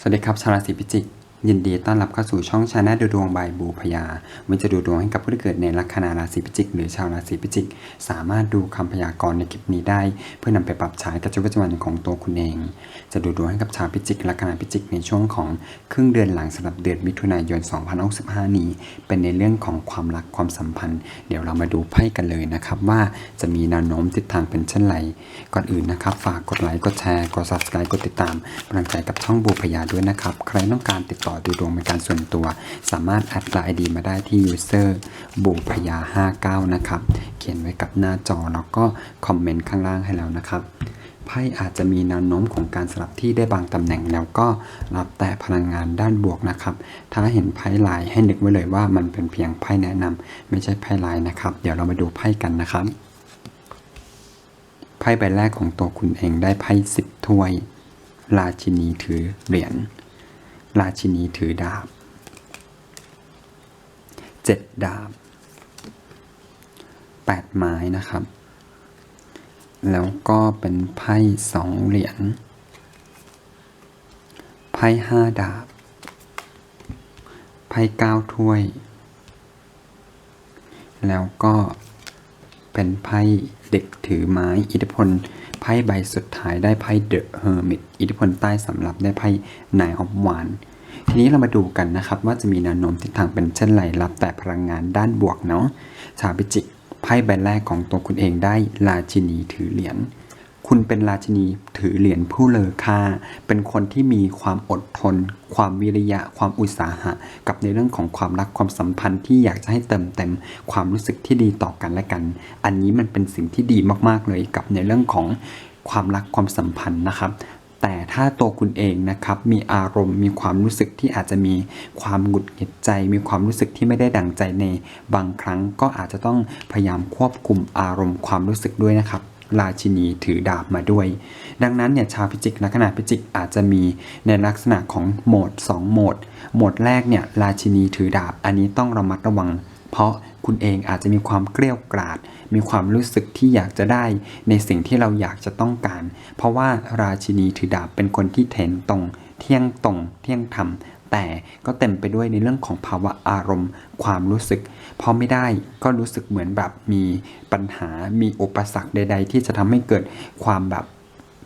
สวัสดีครับชาวราศีพิจิก ยินดีต้อนรับเข้าสู่ช่องชาแนลดูดวงใบบูพยาวันจะดูดวงให้กับผู้ที่เกิดในลัคนาราศีพิจิก หรือชาวราศีพิจิก สามารถดูคำพยากรณ์ในคลิปนี้ได้ เพื่อนำไปปรับใช้กับชีวิตประจำวันของตัวคุณเอง จะดูดวงให้กับชาวพิจิกลัคนาพิจิกในช่วงของครึ่งเดือนหลังสำหรับเดือนมิถุนายน 2065 นี้ เป็นในเรื่องของความรักความสัมพันธ์ เดี๋ยวเรามาดูไพ่กันเลยนะครับว่าจะมีแนวโน้มทิศทางเป็นเช่นไรก่อนอื่นนะครับฝากกดไลค์กดแชร์กด subscribe กดติดตามกำลังใจกับช่องบูพยาด้วยนะครับใครต้องการติดต่อดูดวงเป็นการส่วนตัว สามารถแอดไลน์ดีมาได้ที่ user บูพยา 59 นะครับ เขียนไว้กับหน้าจอแล้วก็คอมเมนต์ข้างล่างให้แล้วนะครับไพ่อาจจะมีแนวโน้มของการสลับที่ได้บางตำแหน่งแล้วก็รับแต่พลังงานด้านบวกนะครับ ถ้าเห็นไพ่ลายให้นึกไว้เลยว่ามันเป็นเพียงไพ่แนะนำไม่ใช่ไพ่ลายนะครับ เดี๋ยวเรามาดูไพ่กันนะครับไพ่ใบแรกของตัวคุณเองได้ไพ่สิบถ้วย ราชินีถือเหรียญ ราชินีถือดาบเจ็ดดาบแปดไม้นะครับ แล้วก็เป็นไพ่สองเหรียญ ไพ่ห้าดาบ ไพ่เก้าถ้วย แล้วก็เป็นไพ่เด็กถือไม้อิทธิพล พ่ใบสุดท้ายได้ไพ่เดอะเฮอร์มิตอิทธิพลใต้สำหรับได้ไพ่นายออฟวานทีนี้เรามาดูกันนะครับว่าจะมีแนวโน้มทิศทางเป็นเช่นไรรับแต่พลังงานด้านบวกเนาะชาวพิจิกไพ่ใบแรกของตัวคุณเองได้ราชินีถือเหรียญ คุณเป็นราชินีถือเหรียญผู้เลอค่า เป็นคนที่มีความอดทน ความวิริยะ ความอุตสาหะ กับในเรื่องของความรักความสัมพันธ์ที่อยากจะให้เติมเต็ม ความรู้สึกที่ดีต่อกันและกัน อันนี้มันเป็นสิ่งที่ดีมากๆเลยกับในเรื่องของความรักความสัมพันธ์นะครับแต่ถ้าตัวคุณเองนะครับมีอารมณ์มีความรู้สึกที่อาจจะมีความหงุดหงิดใจ มีความรู้สึกที่ไม่ได้ดังใจในบางครั้งก็อาจจะต้องพยายามควบคุมอารมณ์ความรู้สึกด้วยนะครับ ราชินีถือดาบมาด้วย ดังนั้นเนี่ยชาวพิจิกลัคนาพิจิกอาจจะมีในลักษณะของโหมด 2 โหมด โหมดแรกเนี่ยราชินีถือดาบ อันนี้ต้องระมัดระวัง เพราะคุณเองอาจจะมีความเกลี้ยวกราดมีความรู้สึกที่อยากจะได้ในสิ่งที่เราอยากจะต้องการ เพราะว่าราชินีถือดาบเป็นคนที่เถนตรง เที่ยงตรง เที่ยงธรรม แต่ก็เต็มไปด้วยในเรื่องของภาวะอารมณ์ ความรู้สึก พอไม่ได้ก็รู้สึกเหมือนแบบมีปัญหา มีอุปสรรคใด ๆ ที่จะทำให้เกิดความแบบ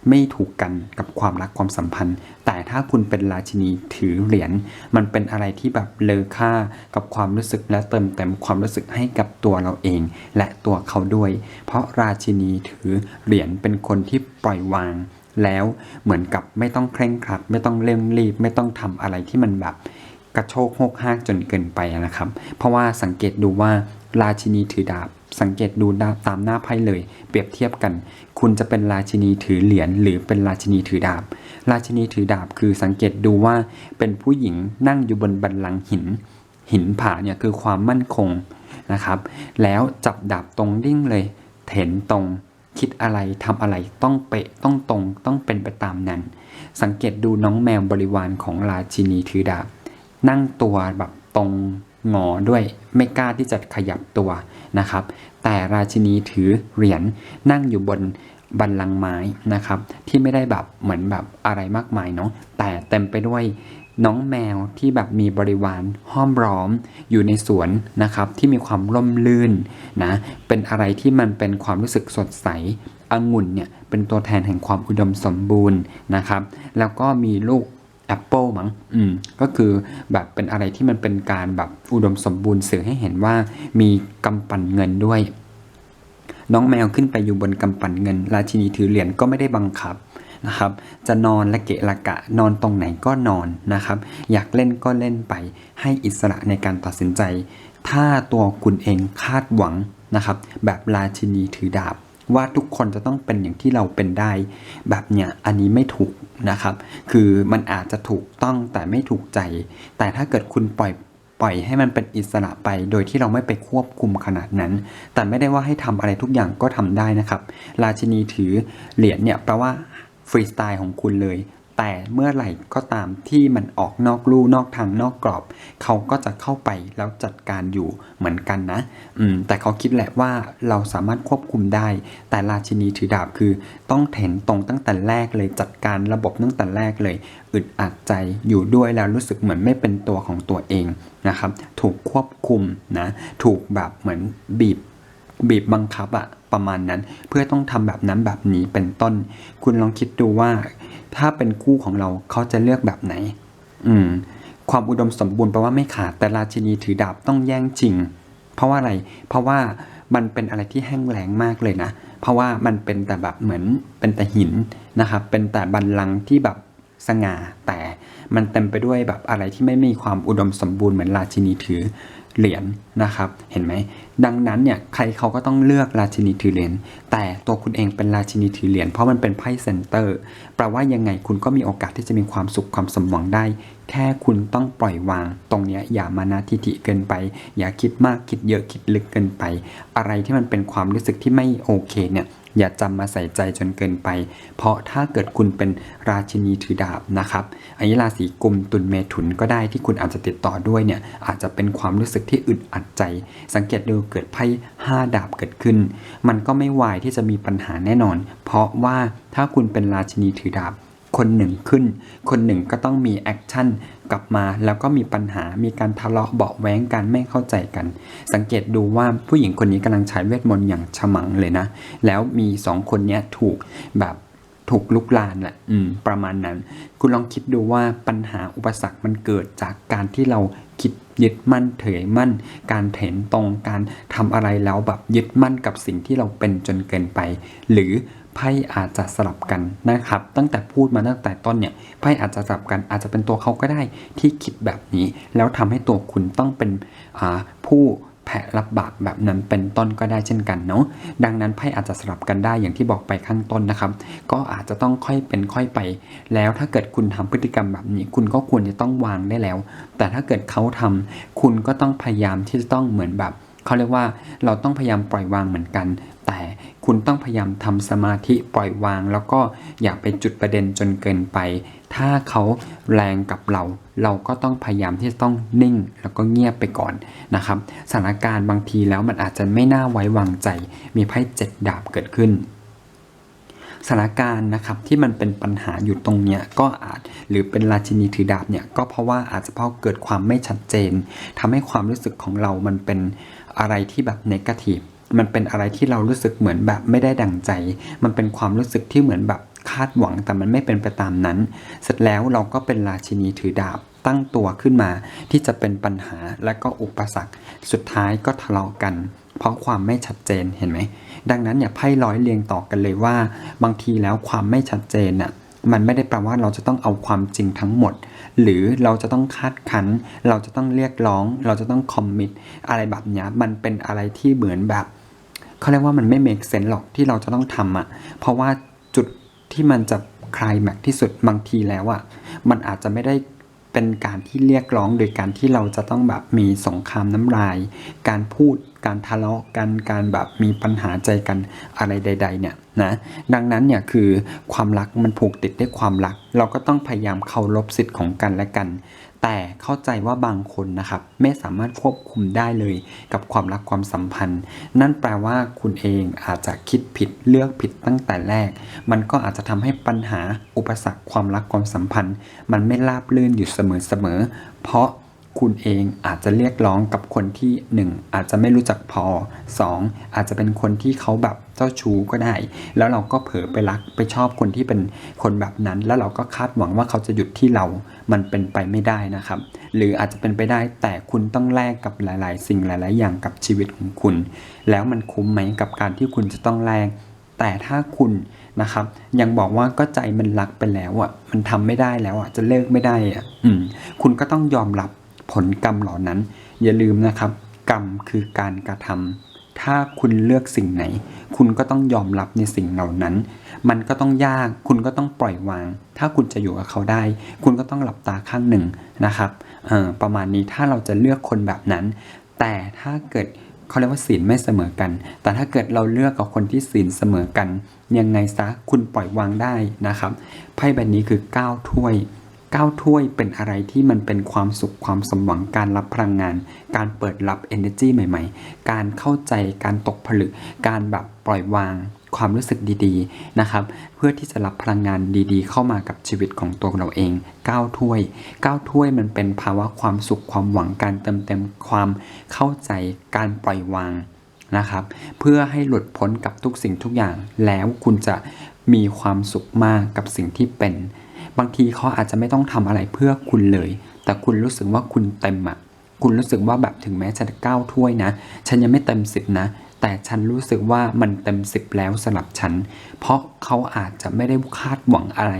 ไม่ถูกกันกับความรักความสัมพันธ์ แต่ถ้าคุณเป็นราชินีถือเหรียญ มันเป็นอะไรที่แบบเลอค่ากับความรู้สึกและเติมเต็มความรู้สึกให้กับตัวเราเอง และตัวเขาด้วย เพราะราชินีถือเหรียญเป็นคนที่ปล่อยวาง แล้วเหมือนกับไม่ต้องเคร่งครัด ไม่ต้องเร่งรีบ ไม่ต้องทำอะไรที่มันแบบกระโชกโหกหากจนเกินไปนะครับ เพราะว่าสังเกตดูว่าราชินีถือดาบ สังเกตดูดาบตามหน้าไพ่เลย เปรียบเทียบกัน คุณจะเป็นราชินีถือเหรียญหรือเป็นราชินีถือดาบ ราชินีถือดาบคือสังเกตดูว่าเป็นผู้หญิงนั่งอยู่บนบันลังหิน หินผาเนี่ยคือความมั่นคงนะครับ แล้วจับดาบตรงดิ่งเลยเห็นตรง คิดอะไรทำอะไรต้องเป๊ะต้องตรงต้องเป็นไปตามนั้น สังเกตดูน้องแมวบริวารของราชินีถือดาบ นั่งตัวแบบตรงงอด้วยไม่กล้าที่จะขยับตัวนะครับ แต่ราชินีถือเหรียญนั่งอยู่บนบันลังไม้นะครับ ที่ไม่ได้แบบเหมือนแบบอะไรมากมายเนาะแต่เต็มไปด้วย น้องแมวที่แบบมีบริวารห้อมล้อมอยู่ในสวนนะครับ ที่มีความร่มรื่นนะเป็นอะไรที่มันเป็นความรู้สึกสดใสองุ่นเนี่ยเป็นตัวแทนแห่งความอุดมสมบูรณ์นะครับ แล้วก็มีลูกแอปเปิลมั้ง อืม ก็คือแบบเป็นอะไรที่มันเป็นการแบบอุดมสมบูรณ์สื่อให้เห็นว่ามีกำปั่นเงินด้วย น้องแมวขึ้นไปอยู่บนกำปั่นเงิน ราชินีถือเหรียญก็ไม่ได้บังคับ นะครับ จะนอนละเกะละกะ นอนตรงไหนก็นอนนะครับ อยากเล่นก็เล่นไป ให้อิสระในการตัดสินใจ ถ้าตัวคุณเองคาดหวังนะครับ แบบราชินีถือดาบ ว่าทุกคนจะต้องเป็นอย่างที่เราเป็นได้ แบบเนี้ยอันนี้ไม่ถูกนะครับ คือมันอาจจะถูกต้องแต่ไม่ถูกใจ แต่ถ้าเกิดคุณปล่อยปล่อยให้มันเป็นอิสระไปโดยที่เราไม่ไปควบคุมขนาดนั้น แต่ไม่ได้ว่าให้ทำอะไรทุกอย่างก็ทำได้นะครับ ราชินีถือเหรียญเนี่ยแปลว่า ฟรีสไตล์ของคุณเลย แต่เมื่อไหร่ก็ตามที่มันออกนอกลู่นอกทางนอกกรอบ เขาก็จะเข้าไปแล้วจัดการอยู่เหมือนกันนะ อืม แต่เขาคิดแหละว่าเราสามารถควบคุมได้ แต่ราชินีถือดาบคือ ต้องเถนตรงตั้งแต่แรกเลยจัดการระบบตั้งแต่แรกเลย อึดอัดใจอยู่ด้วยแล้วรู้สึกเหมือนไม่เป็นตัวของตัวเองนะครับ ถูกควบคุมนะ ถูกแบบเหมือนบีบ บีบบังคับอะประมาณนั้น เพื่อต้องทำแบบนั้นแบบนี้เป็นต้น คุณลองคิดดูว่า ถ้าเป็นคู่ของเราเขาจะเลือกแบบไหน อืม ความอุดมสมบูรณ์แปลว่าไม่ขาดแต่ราชินีถือดาบต้องแย่งจริง เพราะว่าอะไร เพราะว่ามันเป็นอะไรที่แห้งแล้งมากเลยนะ เพราะว่ามันเป็นแต่แบบเหมือนเป็นแต่หินนะครับ เป็นแต่บันลังที่แบบสง่าแต่มันเต็มไปด้วยแบบอะไรที่ไม่มีความอุดมสมบูรณ์เหมือนราชินีถือ เหรียญนะครับ เห็นไหม ดังนั้นเนี่ยใครเขาก็ต้องเลือกราชินีถือเหรียญ แต่ตัวคุณเองเป็นราชินีถือเหรียญเพราะมันเป็นไพ่เซนเตอร์ แปลว่ายังไงคุณก็มีโอกาสที่จะมีความสุขความสมหวังได้ แค่คุณต้องปล่อยวาง ตรงเนี้ยอย่ามานาทิฐิเกินไป อย่าคิดมากคิดเยอะคิดลึกเกินไป อะไรที่มันเป็นความรู้สึกที่ไม่โอเคเนี่ย อย่าจำมาใส่ใจจนเกินไป เพราะถ้าเกิดคุณเป็นราชินีถือดาบนะครับอันนี้ราศีกุมตุลเมถุนก็ได้ที่คุณอาจจะติดต่อด้วยเนี่ยอาจจะเป็นความรู้สึกที่อึดอัดใจ สังเกตดูเกิดไพ่ห้าดาบเกิดขึ้น มันก็ไม่วายที่จะมีปัญหาแน่นอน เพราะว่าถ้าคุณเป็นราชินีถือดาบ คนหนึ่งขึ้น คนหนึ่งก็ต้องมีแอคชั่นกลับมาแล้วก็มีปัญหา มีการทะเลาะเบาะแว้งกันไม่เข้าใจกัน สังเกตดูว่าผู้หญิงคนนี้กำลังใช้เวทมนต์อย่างฉมังเลยนะ แล้วมีสองคนเนี้ยถูกแบบถูกลุกลานแหละอืม ประมาณนั้น คุณลองคิดดูว่าปัญหาอุปสรรคมันเกิดจากการที่เราคิดยึดมั่นเถยมั่น การเถนตรงการทำอะไรแล้วแบบยึดมั่นกับสิ่งที่เราเป็นจนเกินไป หรือ ไพ่อาจจะสลับกันนะครับ ตั้งแต่พูดมาตั้งแต่ต้นเนี่ยไพ่อาจจะสลับกันอาจจะเป็นตัวเขาก็ได้ที่คิดแบบนี้ แล้วทำให้ตัวคุณต้องเป็นผู้แผลรับบาปแบบนั้นเป็นต้นก็ได้เช่นกันเนาะดังนั้นไพ่อาจจะสลับกันได้อย่างที่บอกไปข้างต้นนะครับ ก็อาจจะต้องค่อยเป็นค่อยไป แล้วถ้าเกิดคุณทำพฤติกรรมแบบนี้ คุณก็ควรจะต้องวางได้แล้ว แต่ถ้าเกิดเขาทำคุณก็ต้องพยายามที่จะต้องเหมือนแบบ เขาเรียกว่าเราต้องพยายามปล่อยวางเหมือนกัน แต่คุณต้องพยายามทำสมาธิปล่อยวาง แล้วก็อย่าไปจุดประเด็นจนเกินไป ถ้าเขาแรงกับเรา เราก็ต้องพยายามที่จะต้องนิ่งแล้วก็เงียบไปก่อนนะครับสถานการณ์บางทีแล้วมันอาจจะไม่น่าไว้วางใจ มีไพ่เจ็ดดาบเกิดขึ้นสถานการณ์นะครับที่มันเป็นปัญหาอยู่ตรงเนี้ยก็อาจหรือเป็นราชินีถือดาบเนี่ยก็เพราะว่าอาจจะเพราะเกิดความไม่ชัดเจนทำให้ความรู้สึกของเรามันเป็น อะไรที่แบบเนกาทีฟมันเป็นอะไรที่เรารู้สึกเหมือนแบบไม่ได้ดังใจ มันเป็นความรู้สึกที่เหมือนแบบคาดหวังแต่มันไม่เป็นไปตามนั้น เสร็จแล้วเราก็เป็นราชินีถือดาบตั้งตัวขึ้นมา ที่จะเป็นปัญหาและก็อุปสรรค สุดท้ายก็ทะเลาะกัน เพราะความไม่ชัดเจนเห็นไหม ดังนั้นเนี่ยไพ่ร้อยเรียงต่อกันเลยว่า บางทีแล้วความไม่ชัดเจนน่ะมันไม่ได้แปลว่าเราจะต้องเอาความจริงทั้งหมด หรือเราจะต้องคาดคั้น เราจะต้องเรียกร้อง เราจะต้องคอมมิตอะไรแบบนี้มันเป็นอะไรที่เหมือนแบบเขาเรียกว่ามันไม่เมกเซนหรอกที่เราจะต้องทำอะ เพราะว่าจุดที่มันจะคลายแม็กที่สุดบางทีแล้วอะมันอาจจะไม่ได้ เป็นการที่เรียกร้องโดยการที่เราจะต้องแบบมีสงครามน้ำลาย การพูดการทะเลาะกันการแบบมีปัญหาใจกันอะไรใด ๆ เนี่ยนะดังนั้นเนี่ยคือความรักมันผูกติดด้วยความรัก เราก็ต้องพยายามเคารพสิทธิ์ของกันและกัน แต่เข้าใจว่าบางคนนะครับไม่สามารถควบคุมได้เลยกับความรักความสัมพันธ์ นั่นแปลว่าคุณเองอาจจะคิดผิดเลือกผิดตั้งแต่แรก มันก็อาจจะทำให้ปัญหาอุปสรรคความรักความสัมพันธ์ มันไม่ราบรื่นอยู่เสมอๆเพราะ คุณเองอาจจะเรียกร้องกับคนที่ 1 อาจจะไม่รู้จักพอ 2 อาจจะเป็นคนที่เขาแบบเจ้าชู้ก็ได้ แล้วเราก็เผลอไปรักไปชอบคนที่เป็นคนแบบนั้น แล้วเราก็คาดหวังว่าเขาจะหยุดที่เรา มันเป็นไปไม่ได้นะครับ หรืออาจจะเป็นไปได้แต่คุณต้องแลกกับหลาย ๆ สิ่งหลาย ๆ อย่างกับชีวิตของคุณ แล้วมันคุ้มไหมกับการที่คุณจะต้องแลกแต่ถ้าคุณนะครับ ยังบอกว่าก็ใจมันรักไปแล้วอะมันทำไม่ได้แล้วอะจะเลิกไม่ได้อะอืมคุณก็ต้องยอมรับ ผลกรรมเหล่านั้น อย่าลืมนะครับ กรรมคือการกระทำถ้าคุณเลือกสิ่งไหน คุณก็ต้องยอมรับในสิ่งเหล่านั้น มันก็ต้องยากคุณก็ต้องปล่อยวาง ถ้าคุณจะอยู่กับเขาได้ คุณก็ต้องหลับตาข้างหนึ่งนะครับประมาณนี้ถ้าเราจะเลือกคนแบบนั้น แต่ถ้าเกิดเขาเรียกว่าศีลไม่เสมอกัน แต่ถ้าเกิดเราเลือกกับคนที่ศีลเสมอกัน ยังไงซะคุณปล่อยวางได้นะครับ ไพ่ใบนี้คือ 9 ถ้วย 9 ถ้วยเป็นอะไรที่มันเป็นความสุขความสมหวังการรับพลังงาน การเปิดรับ energy ใหม่ ๆ การเข้าใจการตกผลึก การแบบปล่อยวางความรู้สึกดีๆ นะครับ เพื่อที่จะรับพลังงานดีๆ เข้ามากับชีวิตของตัวเราเอง 9 ถ้วย 9 ถ้วยมันเป็นภาวะความสุขความหวังการเติมเต็มความเข้าใจการปล่อยวางนะครับ เพื่อให้หลุดพ้นกับทุกสิ่งทุกอย่าง แล้วคุณจะมีความสุขมากกับสิ่งที่เป็น บางทีเขาอาจจะไม่ต้องทำอะไรเพื่อคุณเลย แต่คุณรู้สึกว่าคุณเต็มอะคุณรู้สึกว่าแบบถึงแม้ฉันเก้าถ้วยนะ ฉันยังไม่เต็มสิบนะ แต่ฉันรู้สึกว่ามันเต็มสิบแล้วสำหรับฉัน เพราะเขาอาจจะไม่ได้คาดหวังอะไร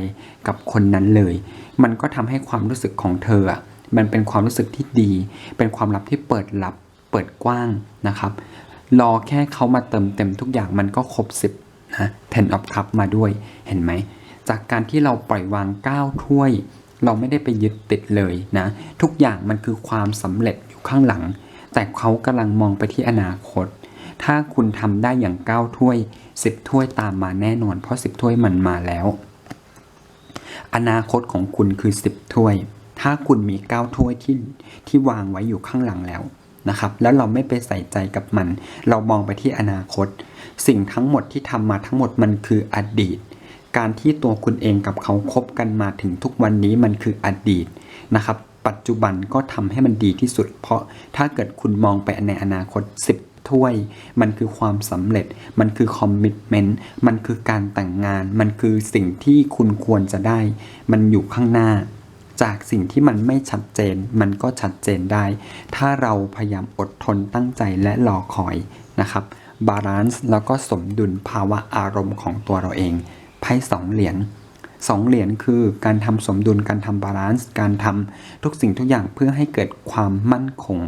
กับคนนั้นเลย มันก็ทำให้ความรู้สึกของเธออะมันเป็นความรู้สึกที่ดี เป็นความลับที่เปิดลับ เปิดกว้างนะครับ รอแค่เขามาเติมเต็มทุกอย่างมันก็ครบสิบนะ ten of cup มาด้วย เห็นไหม จากการที่เราปล่อยวาง9ถ้วย เราไม่ได้ไปยึดติดเลยนะ ทุกอย่างมันคือความสำเร็จอยู่ข้างหลัง แต่เขากำลังมองไปที่อนาคต ถ้าคุณทำได้อย่าง9ถ้วย10ถ้วยตามมาแน่นอน เพราะ10ถ้วยมันมาแล้ว อนาคตของคุณคือ10ถ้วย ถ้าคุณมี9ถ้วยที่ที่วางไว้อยู่ข้างหลังแล้วนะครับแล้วเราไม่ไปใส่ใจกับมัน เรามองไปที่อนาคต สิ่งทั้งหมดที่ทำมาทั้งหมดมันคืออดีต การที่ตัวคุณเองกับเขาคบกันมาถึงทุกวันนี้มันคืออดีตนะครับ ปัจจุบันก็ทำให้มันดีที่สุด เพราะถ้าเกิดคุณมองไปในอนาคต 10 ถ้วย มันคือความสำเร็จ มันคือคอมมิชเมนต์มันคือการแต่งงาน มันคือสิ่งที่คุณควรจะได้ มันอยู่ข้างหน้า จากสิ่งที่มันไม่ชัดเจน มันก็ชัดเจนได้ ถ้าเราพยายามอดทนตั้งใจและรอคอยนะครับบาลานซ์แล้วก็สมดุลภาวะอารมณ์ของตัวเราเอง ไพ่สองเหรียญสองเหรียญคือการทำสมดุลการทำบาลานซ์การทำทุกสิ่งทุกอย่างเพื่อให้เกิดความมั่นคง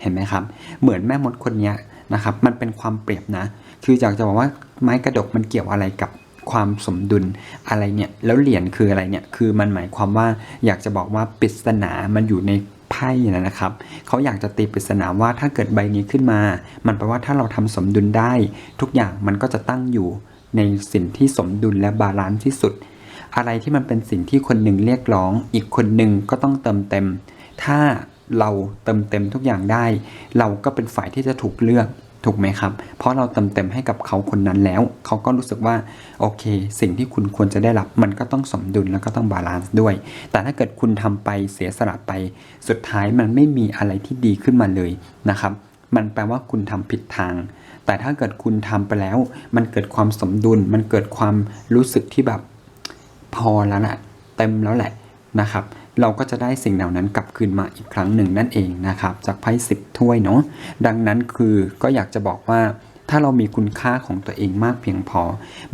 เห็นไหมครับ เหมือนแม่มดคนนี้นะครับ มันเป็นความเปรียบนะ คืออยากจะบอกว่าไม้กระดกมันเกี่ยวอะไรกับความสมดุลอะไรเนี่ย แล้วเหรียญคืออะไรเนี่ย คือมันหมายความว่าอยากจะบอกว่าปริศนา มันอยู่ในไพ่นะครับ เขาอยากจะตีปริศนาว่าถ้าเกิดใบนี้ขึ้นมา มันแปลว่าถ้าเราทำสมดุลได้ ทุกอย่างมันก็จะตั้งอยู่ ในสิ่งที่สมดุลและบาลานซ์ที่สุด อะไรที่มันเป็นสิ่งที่คนหนึ่งเรียกร้อง อีกคนหนึ่งก็ต้องเติมเต็ม ถ้าเราเติมเต็มทุกอย่างได้ เราก็เป็นฝ่ายที่จะถูกเลือกถูกไหมครับ เพราะเราเติมเต็มให้กับเขาคนนั้นแล้ว เขาก็รู้สึกว่าโอเค สิ่งที่คุณควรจะได้รับ มันก็ต้องสมดุลแล้วก็ต้องบาลานซ์ด้วย แต่ถ้าเกิดคุณทำไปเสียสละไป สุดท้ายมันไม่มีอะไรที่ดีขึ้นมาเลยนะครับ มันแปลว่าคุณทำผิดทาง แต่ถ้าเกิดคุณทำไปแล้ว มันเกิดความสมดุล มันเกิดความรู้สึกที่แบบพอแล้วแหละเต็มแล้วแหละนะครับ เราก็จะได้สิ่งเหล่านั้นกลับคืนมาอีกครั้งหนึ่งนั่นเองนะครับ จากไพ่สิบถ้วยเนาะดังนั้นคือก็อยากจะบอกว่าถ้าเรามีคุณค่าของตัวเองมากเพียงพอ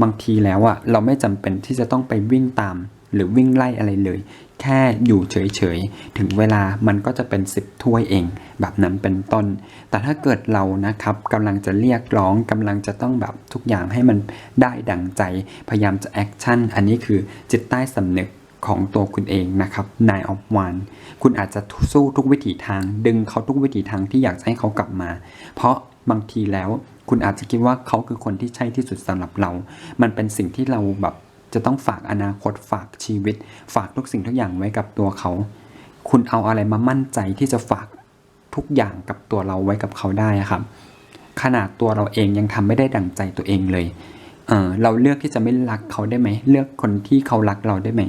บางทีแล้วอะเราไม่จำเป็นที่จะต้องไปวิ่งตาม หรือวิ่งไล่อะไรเลย แค่อยู่เฉยๆ ถึงเวลามันก็จะเป็นสิบถ้วยเอง แบบนั้นเป็นต้น แต่ถ้าเกิดเรานะครับกำลังจะเรียกร้องกำลังจะต้องแบบทุกอย่างให้มันได้ดังใจ พยายามจะแอคชั่น อันนี้คือจิตใต้สำนึกของตัวคุณเองนะครับ Nine of Wands คุณอาจจะสู้ทุกวิถีทาง ดึงเขาทุกวิถีทางที่อยากจะให้เขากลับมา เพราะบางทีแล้วคุณอาจจะคิดว่าเขาคือคนที่ใช่ที่สุดสำหรับเรา มันเป็นสิ่งที่เราแบบ จะต้องฝากอนาคตฝากชีวิต ฝากทุกสิ่งทุกอย่างไว้กับตัวเขา คุณเอาอะไรมามั่นใจที่จะฝากทุกอย่างกับตัวเราไว้กับเขาได้ครับ ขนาดตัวเราเองยังทำไม่ได้ดั่งใจตัวเองเลยเออเราเลือกที่จะไม่รักเขาได้ไหม เลือกคนที่เขารักเราได้ไหม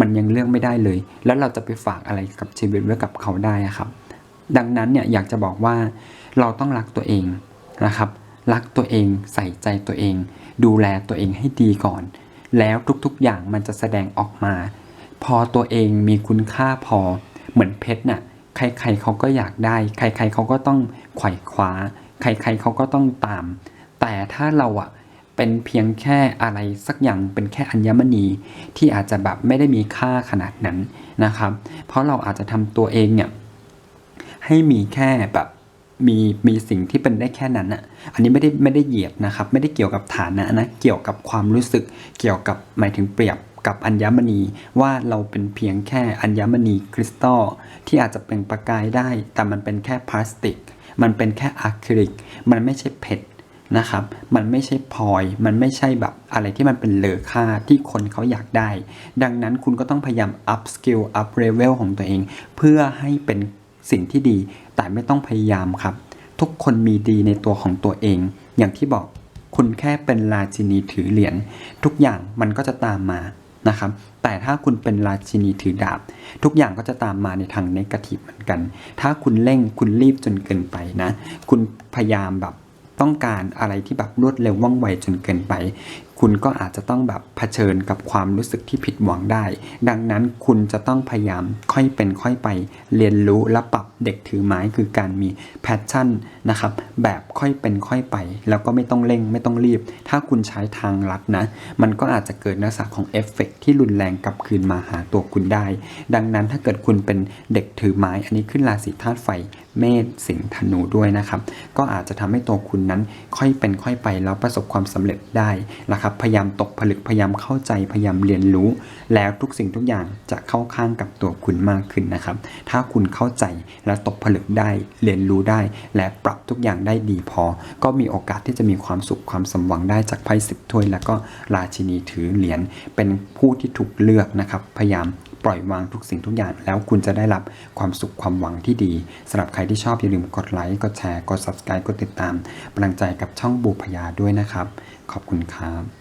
มันยังเลือกไม่ได้เลย แล้วเราจะไปฝากอะไรกับชีวิตไว้กับเขาได้ครับ ดังนั้นเนี่ยอยากจะบอกว่าเราต้องรักตัวเองนะครับ รักตัวเองใส่ใจตัวเอง ดูแลตัวเองให้ดีก่อน แล้วทุกๆอย่างมันจะแสดงออกมา พอตัวเองมีคุณค่าพอเหมือนเพชรน่ะใครๆเขาก็อยากได้ ใครๆเขาก็ต้องไขว่คว้า ใครๆเขาก็ต้องตาม แต่ถ้าเราอะเป็นเพียงแค่อะไรสักอย่างเป็นแค่อัญมณีที่อาจจะแบบไม่ได้มีค่าขนาดนั้นนะครับ เพราะเราอาจจะทำตัวเองเนี่ยให้มีแค่แบบ มีมีสิ่งที่เป็นได้แค่นั้นอะ อันนี้ไม่ได้ไม่ได้เหยียดนะครับ ไม่ได้เกี่ยวกับฐานะนะ เกี่ยวกับความรู้สึก เกี่ยวกับหมายถึงเปรียบกับอัญมณีว่าเราเป็นเพียงแค่อัญมณีคริสตัลที่อาจจะเป็นประกายได้ แต่มันเป็นแค่พลาสติก มันเป็นแค่อะคริลิก มันไม่ใช่เพชรนะครับ มันไม่ใช่พลอย มันไม่ใช่แบบอะไรที่มันเป็นเลอค่าที่คนเขาอยากได้ ดังนั้นคุณก็ต้องพยายาม up skill up level ของตัวเอง เพื่อให้เป็น สิ่งที่ดี แต่ไม่ต้องพยายามครับ ทุกคนมีดีในตัวของตัวเอง อย่างที่บอกคุณแค่เป็นราชินีถือเหรียญทุกอย่างมันก็จะตามมานะครับ แต่ถ้าคุณเป็นราชินีถือดาบ ทุกอย่างก็จะตามมาในทางนกาทีฟเหมือนกัน ถ้าคุณเร่งคุณรีบจนเกินไปนะ คุณพยายามแบบต้องการอะไรที่แบบรวดเร็วว่องไวจนเกินไป คุณก็อาจจะต้องแบบเผชิญกับความรู้สึกที่ผิดหวังได้ ดังนั้นคุณจะต้องพยายามค่อยเป็นค่อยไปเรียนรู้และปรับ เด็กถือไม้คือการมีแพชชั่นนะครับแบบค่อยเป็นค่อยไป แล้วก็ไม่ต้องเร่งไม่ต้องรีบ ถ้าคุณใช้ทางลัดนะ มันก็อาจจะเกิดลักษณะของเอฟเฟกต์ที่รุนแรงกลับคืนมาหาตัวคุณได้ ดังนั้นถ้าเกิดคุณเป็นเด็กถือไม้ อันนี้ขึ้นราศีธาตุไฟเมษสิงห์ธนูด้วยนะครับ ก็อาจจะทำให้ตัวคุณนั้นค่อยเป็นค่อยไปแล้วประสบความสำเร็จได้นะครับ พยายามตกผลึกพยายามเข้าใจพยายามเรียนรู้ แล้วทุกสิ่งทุกอย่างจะเข้าข้างกับตัวคุณมากขึ้นนะครับ ถ้าคุณเข้าใจและตกผลึกได้เรียนรู้ได้ และปรับทุกอย่างได้ดีพอ ก็มีโอกาสที่จะมีความสุขความสมหวังได้จากไพ่สิบถ้วย แล้วก็ราชินีถือเหรียญเป็นผู้ที่ถูกเลือกนะครับพยายามปล่อยวางทุกสิ่งทุกอย่างแล้วคุณจะได้รับความสุขความหวังที่ดีสำหรับใครที่ชอบอย่าลืมกดไลค์กดแชร์กด subscribe กดติดตามกำลังใจกับช่องบูพยาด้วยนะครับ ขอบคุณครับ